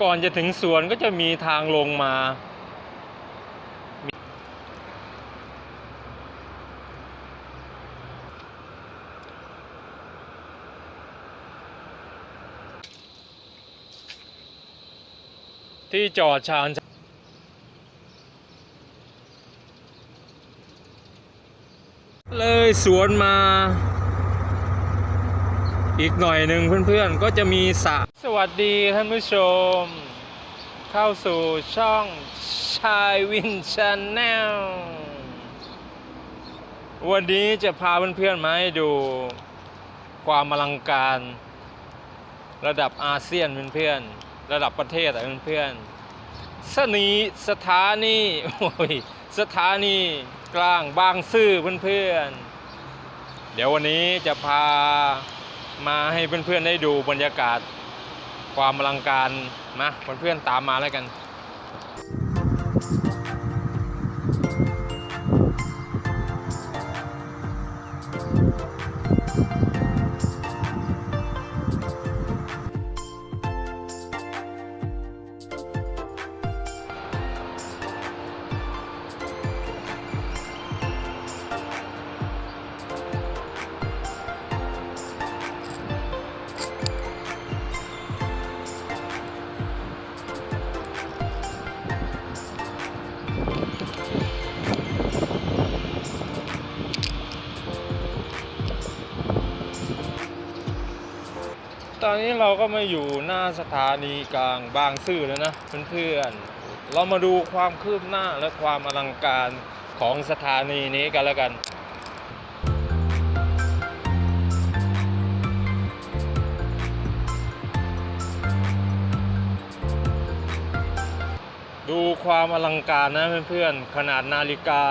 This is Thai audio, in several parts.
ก่อนจะถึงสวนก็จะมีทางลงมา ที่จอดชานเลยสวนมา อีกหน่อยหนึ่งเพื่อนๆ ก็จะมีสระ วัสดีท่านผู้ชม เข้าสู่ช่องชายวินชาแนลวันนี้จะพาเพื่อนๆมาให้ดูความอลังการ ระดับอาเซียนเพื่อนๆระดับประเทศอะเพื่อนๆสนีสถานีโอ้ยสถานีกลางบางซื่อเพื่อนๆเดี๋ยววันนี้จะพามาให้เพื่อนๆได้ดูบรรยากาศ ความอลังการนะเพื่อนๆตามมาแล้วกัน ตอนนี้เราก็มาอยู่หน้าสถานีกลางบางซื่อแล้วนะเพื่อนๆ เรามาดูความคืบหน้าและความอลังการของสถานีนี้กันแล้วกันดูความอลังการนะเพื่อนๆ ขนาดนาฬิกา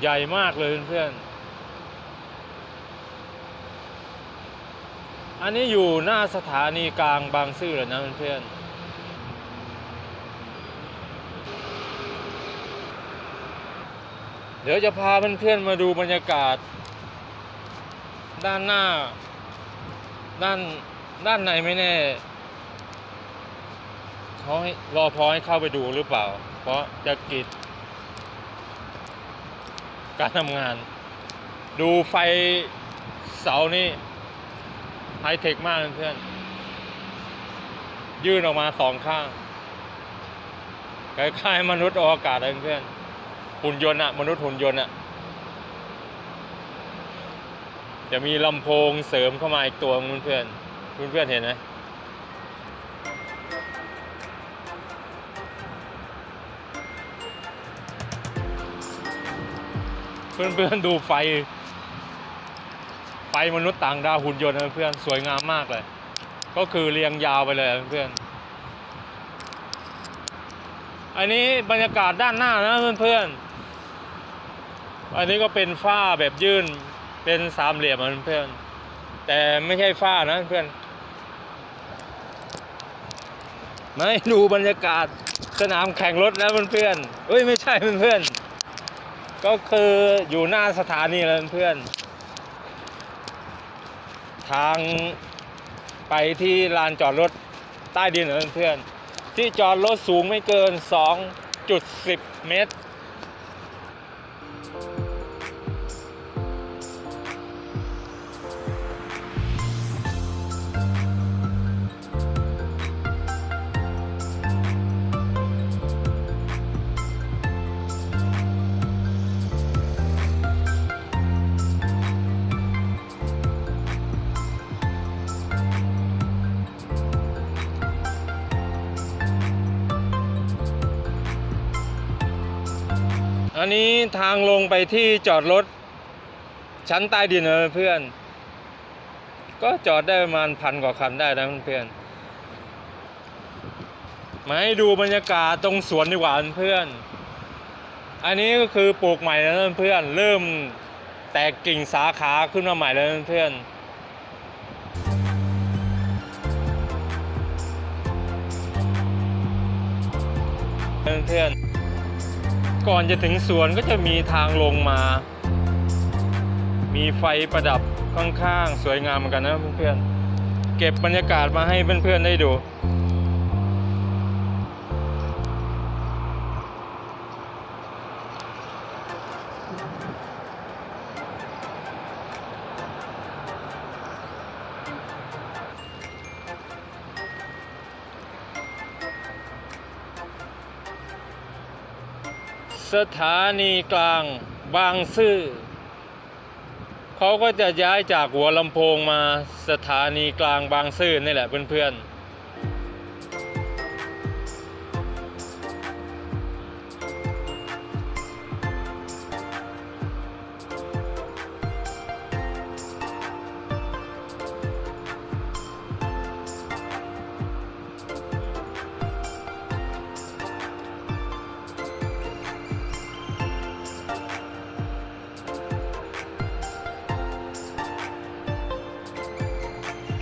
ใหญ่มากเลยเพื่อนๆ อันนี้อยู่หน้าสถานีกลางบางซื่อเลยนะเพื่อนเดี๋ยวจะพาเพื่อนๆมาดูบรรยากาศ ด้านหน้า ด้านด้านในไม่แน่เขาให้รอพอให้เข้าไปดูหรือเปล่า เพราะจะกิด การทำงาน ดูไฟเสานี่ ไฮเทคมากเพื่อนๆยื่นออกมาสองข้างคล้ายๆมนุษย์อวกาศเพื่อนๆหุ่นยนต์อะมนุษย์หุ่นยนต์อะจะมีลำโพงเสริมเข้ามาอีกตัวเพื่อนๆเพื่อนๆเห็นไหมเพื่อนๆดูไฟ มนุษย์ต่างดาวหุ่นยนต์เพื่อนสวยงามมากเลย ก็คือเรียงยาวไปเลยเพื่อนอันนี้บรรยากาศด้านหน้านะเพื่อนๆอันนี้ก็เป็นฝ้าแบบยื่นเป็นสามเหลี่ยมนเพื่อนแต่ไม่ใช่ฝ้านะเพื่อนไมาให้ดูบรรยากาศสนามแข่งรถนะเพื่อนๆเอ้ยไม่ใช่เพื่อนๆก็คืออยู่หน้าสถานีแล้วเพื่อน ทางไปที่ลานจอดรถใต้ดินนะเพื่อนๆที่จอดรถสูงไม่เกิน 2.10 เมตร อันนี้ทางลงไปที่จอดรถ ชั้นใต้ดินนะเพื่อน ก็จอดได้ประมาณพันกว่าคันได้นะเพื่อนมาให้ดูบรรยากาศตรงสวนดีกว่าเพื่อน อันนี้ก็คือปลูกใหม่แล้วนะเพื่อน เริ่มแตกกิ่งสาขาขึ้นมาใหม่แล้วเพื่อนเพื่อน ก่อนจะถึงสวนก็จะมีทางลงมา มีไฟประดับข้างๆ สวยงามเหมือนกันนะเพื่อนๆ เก็บบรรยากาศมาให้เพื่อนๆได้ดู ถานีกลางบางซื่อเขาก็จะย้ายจากหัวลำโพงมาสถานีกลางบางซื่อนี่แหละเพื่อนๆ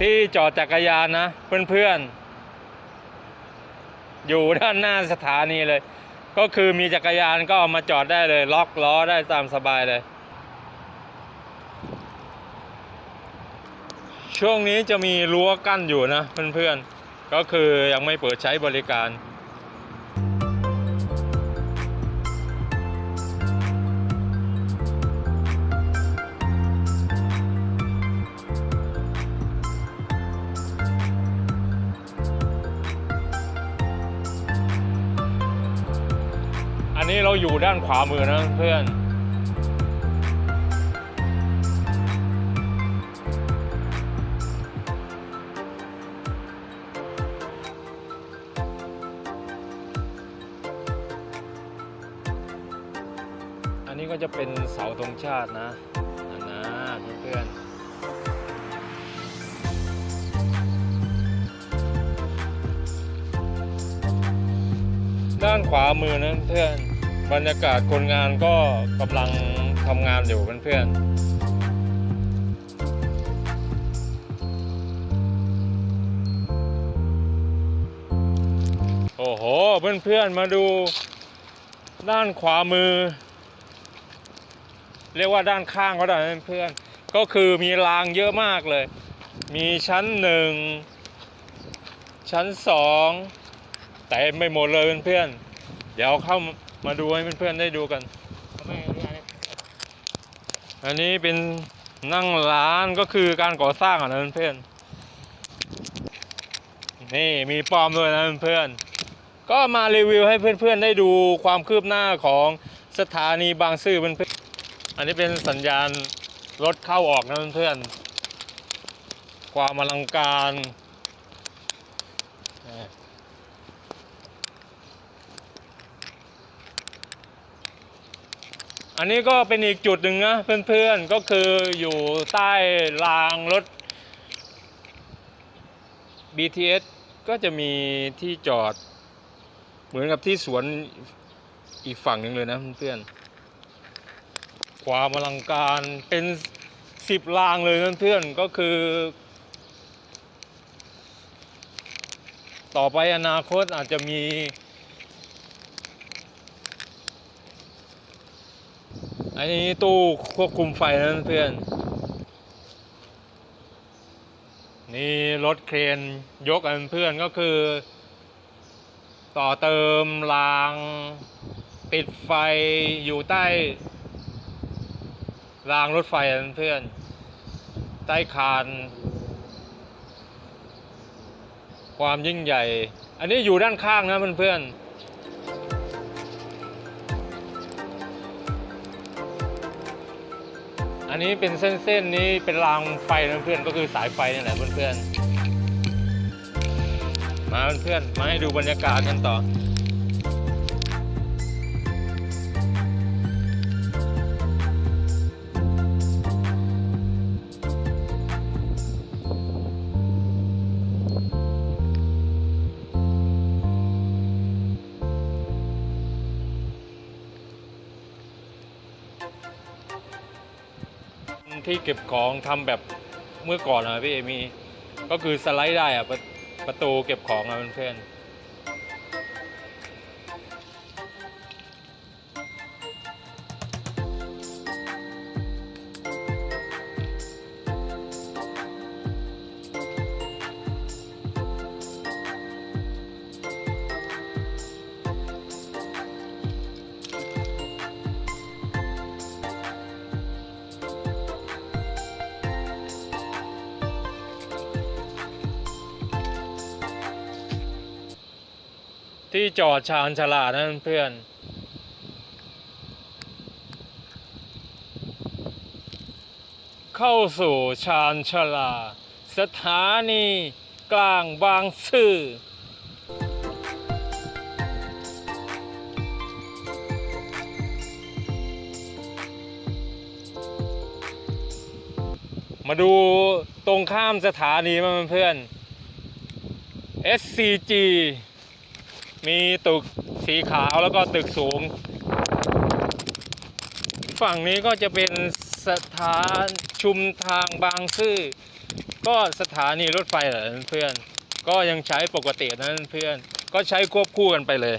ที่จอดจักรยานนะเพื่อนๆ อยู่ด้านหน้าสถานีเลย ก็คือมีจักรยานก็เอามาจอดได้เลย ล็อกล้อได้ตามสบายเลย ช่วงนี้จะมีรั้วกั้นอยู่นะเพื่อนๆ ก็คือยังไม่เปิดใช้บริการ ด้านขวามือนะเพื่อนอันนี้ก็จะเป็นเสาธงชาตินะนะเพื่อนด้านขวามือนะเพื่อน บรรยากาศคนงานก็กำลังทำงานอยู่เพื่อนๆโอ้โห เพื่อนๆ มาดูด้านขวามือ เรียกว่าด้านข้างเขาได้เพื่อนก็คือมีรางเยอะมากเลย มีชั้นหนึ่งชั้นสองเต็มไปหมดเลยเพื่อนๆเดี๋ยวเข้า มาดูให้เพื่อนๆได้ดูกัน อันนี้เป็นนั่งร้านก็คือการก่อสร้างอะนะเพื่อนนี่มีปอมด้วยนะเพื่อนก็มารีวิวให้เพื่อนๆได้ดูความคืบหน้าของสถานีบางซื่อเพื่อนๆอันนี้เป็นสัญญาณรถเข้าออกนะเพื่อนๆความอลังการ อันนี้ก็เป็นอีกจุดหนึ่งนะเพื่อนๆก็คืออยู่ใต้รางรถ BTS ก็จะมีที่จอด เหมือนกับที่สวนอีกฝั่งหนึ่งเลยนะเพื่อนๆความอลังการเป็นสิบรางเลยนเพื่อนๆก็คือ ต่อไปอนาคตอาจจะมี อันนี้ตู้ควบคุมไฟนะเพื่อน นี่รถเครนยกอันเพื่อนก็คือ ต่อเติมรางปิดไฟอยู่ใต้ รางรถไฟอันเพื่อน ใต้คาน ความยิ่งใหญ่ อันนี้อยู่ด้านข้างนะเพื่อนๆ อันนี้เป็นเส้นๆนี้เป็นรางไฟนะเพื่อนก็คือสายไฟนี่แหละเพื่อนๆมาเพื่อนๆมาให้ดูบรรยากาศกันต่อ ที่เก็บของทำแบบเมื่อก่อนนะพี่เอมี ก็คือสไลด์ได้อะประประตูเก็บของอะเพื่อน ที่จอดชานชาลาดนะเพื่อนเข้าสู่ชานชาลา สถานีกลางบางซื่อมาดูตรงข้ามสถานีมาเพื่อน SCG มีตึกสีขาวแล้วก็ตึกสูง ฝั่งนี้ก็จะเป็นสถานชุมทางบางซื่อ ก็สถานีรถไฟเหรอเพื่อน ก็ยังใช้ปกตินะเพื่อน ก็ใช้ควบคู่กันไปเลย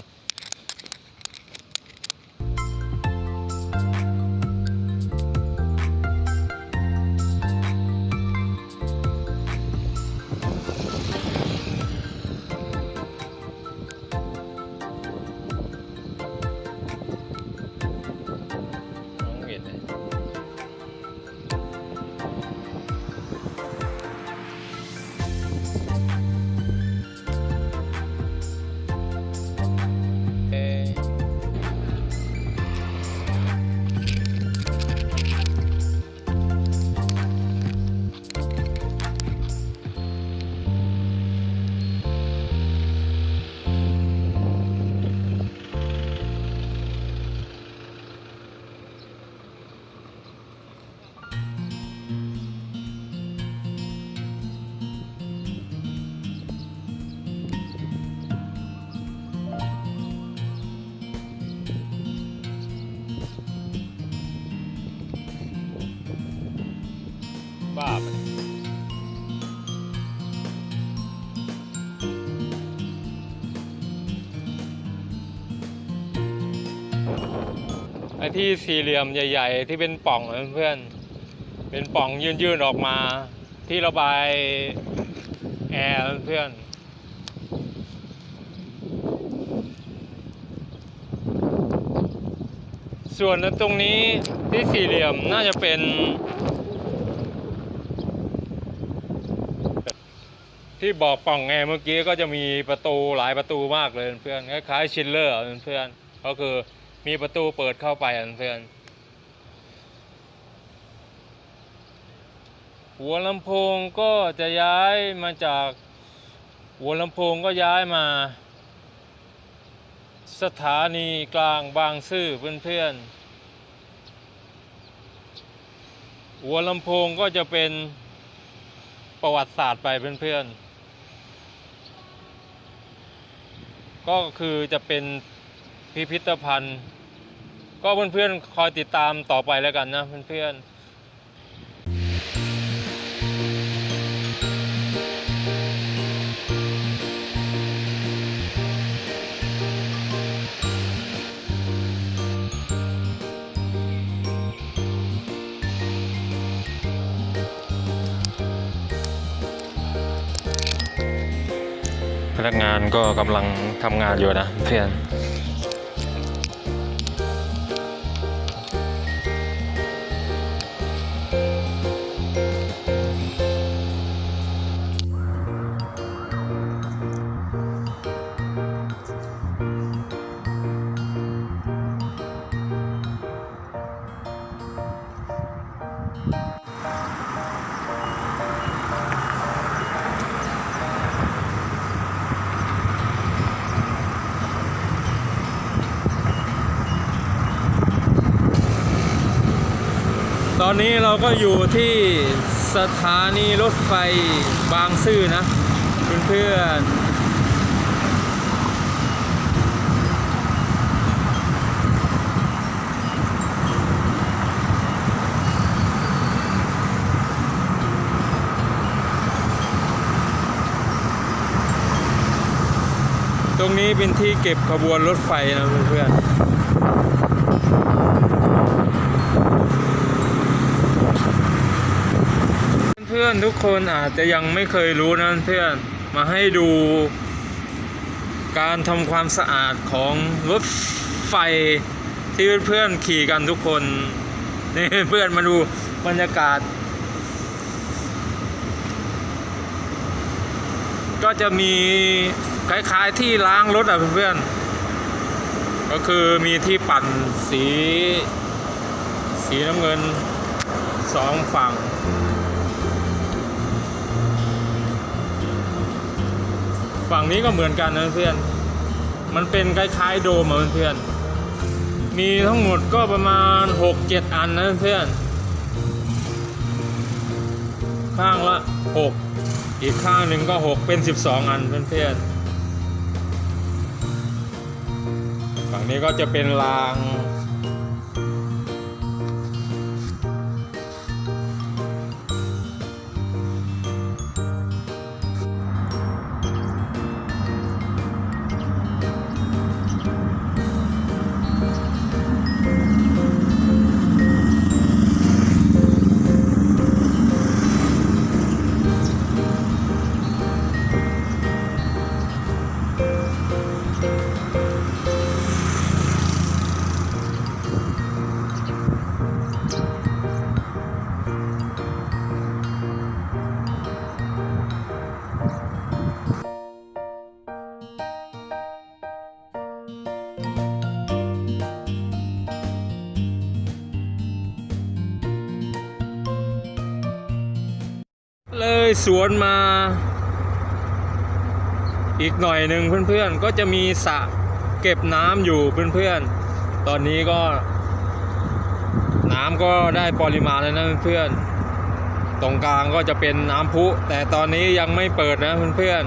บ้าไปไอ้ที่สี่เหลี่ยมใหญ่ ๆ ที่เป็นป่องเพื่อนเป็นป่องยื่นๆออกมา ที่ระบายแอร์เพื่อนส่วนตรงนี้ที่สี่เหลี่ยมน่าจะเป็น ที่บอกป่องแอเมื่อกี้ก็จะมีประตูหลายประตูมากเลยเพื่อนคล้ายๆชิลเลอร์เพื่อนก็คือมีประตูเปิดเข้าไปเพื่อนหัวลำโพงก็จะย้ายมาจาก หัวลำโพงก็ย้ายมา สถานีกลางบางซื่อเพื่อนๆหัวลำโพงก็จะเป็นประวัติศาสตร์ไปเพื่อนๆ ก็คือจะเป็นพิพิธภัณฑ์ ก็เพื่อนๆคอยติดตามต่อไปแล้วกันนะเพื่อนๆ พนักงานก็กำลังทำงานอยู่นะเพื่อน อนนี้เราก็อยู่ที่สถานีรถไฟบางซื่อนะเพื่อนๆตรงนี้เป็นที่เก็บขบวนรถไฟนะเพื่อนๆ พื่อนๆทุกคนอาจจะยังไม่เคยรู้นะเพื่อนมาให้ดูการทำความสะอาดของรถไฟที่เพื่อนๆขี่กันทุกคนนี่เพื่อนมาดูบรรยากาศ ก็จะมีคล้ายๆที่ล้างรถอะเพื่อนๆก็คือมีที่ปั่นสี สีน้ำเงินสองฝั่ง ฝั่งนี้ก็เหมือนกันนะเพื่อน มันเป็นคล้ายๆโดมเหมือะเพื่อน มีทั้งหมดก็ประมาณ 6-7 อันนะเพื่อน ข้างละ 6 อีกข้างหนึ่งก็ 6 เป็น 12 อันเพื่อนๆ ฝั่งนี้ก็จะเป็นราง เลยสวนมา อีกหน่อยหนึ่งเพื่อนๆ ก็จะมีสระเก็บน้ำอยู่เพื่อนๆ ตอนนี้ก็ น้ำก็ได้ปริมาณแล้วนะเพื่อนๆ ตรงกลางก็จะเป็นน้ำพุ แต่ตอนนี้ยังไม่เปิดนะเพื่อน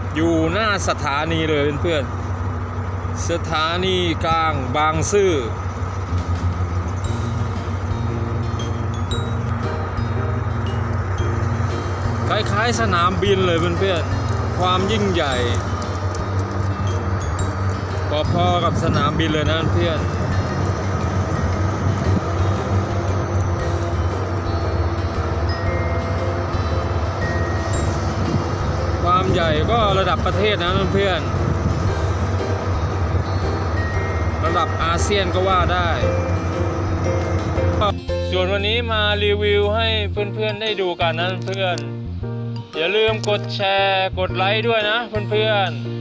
ๆอยู่หน้าสถานีเลยเพื่อนๆ สถานีกลางบางซื่อ คล้ายๆสนามบินเลยเพื่อนๆ ความยิ่งใหญ่พอๆกับสนามบินเลยนะเพื่อนความใหญ่ก็ระดับประเทศนะเพื่อน ระดับอาเซียนก็ว่าได้ ส่วนวันนี้มารีวิวให้เพื่อนๆได้ดูกันนะเพื่อน อย่าลืมกดแชร์ กดไลค์ด้วยนะเพื่อนๆ